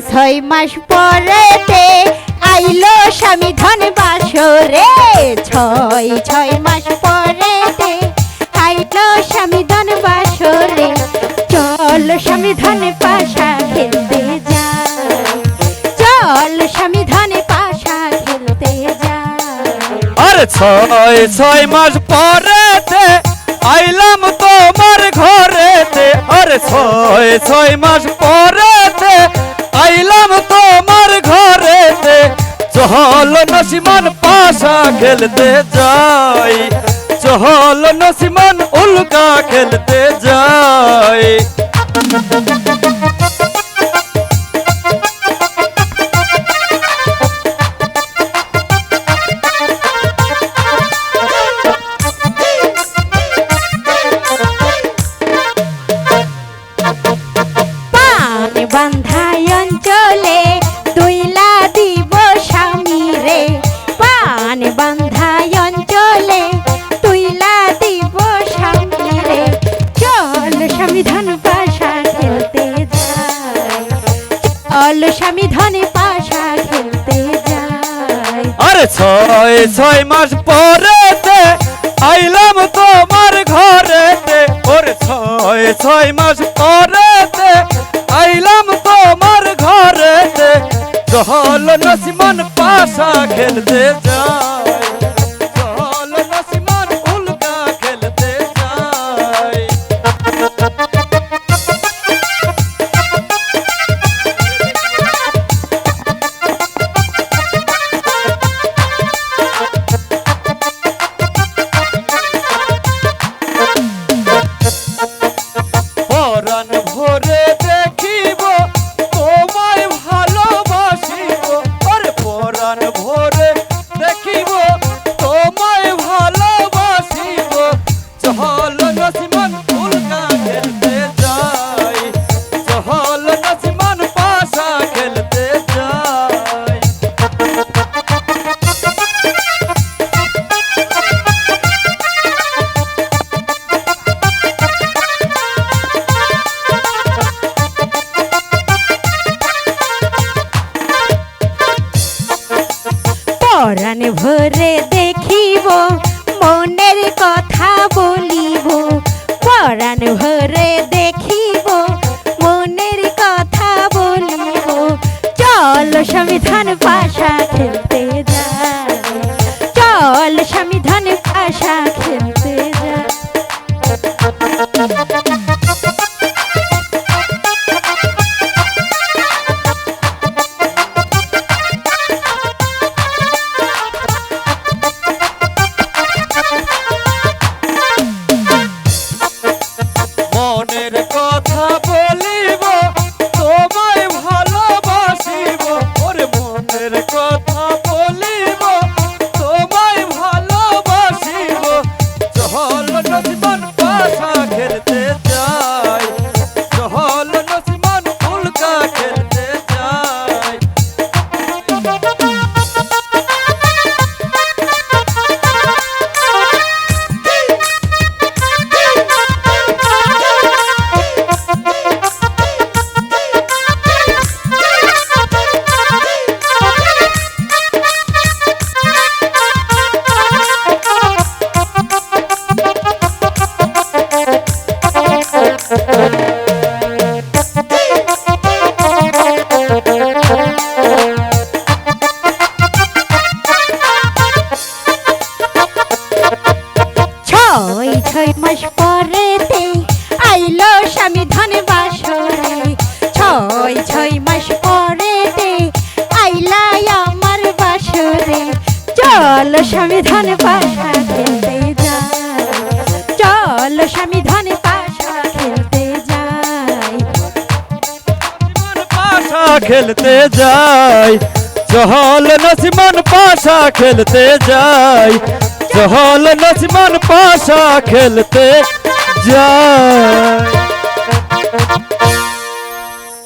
ছয় মাস পরেতে আইলো স্বামী ধন বাসরে। ছয় ছয় মাস পরেতে আইলো স্বামী ধন বাসরে। চল স্বামী ধন পাশা খেলতে যা। চল স্বামী ধন পাশা খেলতে যা। আরে ছয় ছয় মাস পরেতে আইলাম তোমার ঘরেতে। আরে ছয় ছয় মাস পরেতে চহল নসিমান পাশা খেলতে যাই। চহল নসিমান উল্কা খেলতে যাই। চল স্বামী ধনে পাশা খেলতে আরে ছয় ছয় মাস পরে আইলাম তোমার ঘরে ওরে ছয় ছয় মাস পরে আইলাম তোমার ঘরে চহল নসিমন পাশা খেলতে যায়। দেখিব পরাণ ভরে দেখিব মনের কথা বলিব। পরাণ ভরে ছয় মাস পরেতে আইলো স্বামী ধন বাসরে। ছয় ছয় মাস পরেতে আইলাই আমার বাসরে। চল স্বামী ধন খেলতে যায় চল স্বামী খেলতে খেলতে যাই। চহল নসিমন পাশা খেলতে যাই। চহল নসিমন পাশা খেলতে যাই